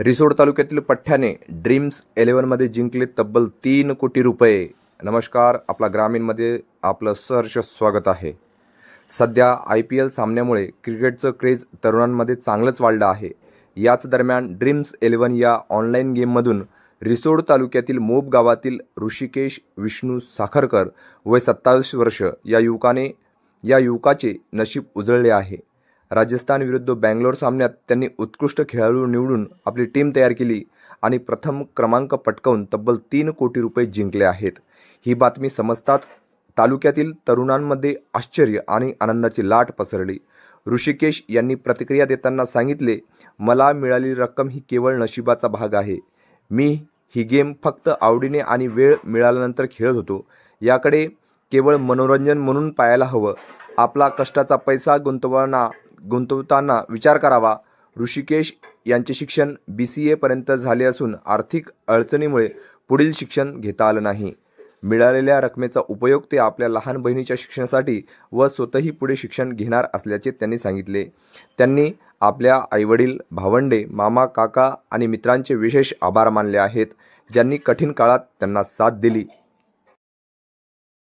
रिसोड तालुक्यातील पठ्ठ्याने ड्रीम्स इलेव्हनमध्ये जिंकले तब्बल तीन कोटी रुपये. नमस्कार आपला ग्रामीणमध्ये आपलं सहर्ष स्वागत आहे. सध्या आय पी एल सामन्यामुळे क्रिकेटचं क्रेज तरुणांमध्ये चांगलंच वाढलं आहे. याच दरम्यान ड्रीम्स इलेव्हन या ऑनलाईन गेममधून रिसोड तालुक्यातील मोब गावातील ऋषिकेश विष्णू साखरकर वय सत्तावीस वर्ष या युवकाने या युवकाचे नशीब उजळले आहे. राजस्थान विरुद्ध बँगलोर सामन्यात त्यांनी उत्कृष्ट खेळाडू निवडून आपली टीम तयार केली आणि प्रथम क्रमांक पटकावून तब्बल तीन कोटी रुपये जिंकले आहेत. ही बातमी समजताच तालुक्यातील तरुणांमध्ये आश्चर्य आणि आनंदाची लाट पसरली. ऋषिकेश यांनी प्रतिक्रिया देताना सांगितले मला मिळालेली रक्कम ही केवळ नशिबाचा भाग आहे. मी ही गेम फक्त आवडीने आणि वेळ मिळाल्यानंतर खेळत होतो. याकडे केवळ मनोरंजन म्हणून पाहायला हवं. आपला कष्टाचा पैसा गुंतवणा गुंतवताना विचार करावा. ऋषिकेश यांचे शिक्षण बी सी एपर्यंत झाले असून आर्थिक अडचणीमुळे पुढील शिक्षण घेता आलं नाही. मिळालेल्या रकमेचा उपयोग ते आपल्या लहान बहिणीच्या शिक्षणासाठी व स्वतःही पुढे शिक्षण घेणार असल्याचे त्यांनी सांगितले. त्यांनी आपल्या आईवडील भावंडे मामा काका आणि मित्रांचे विशेष आभार मानले आहेत ज्यांनी कठीण काळात त्यांना साथ दिली.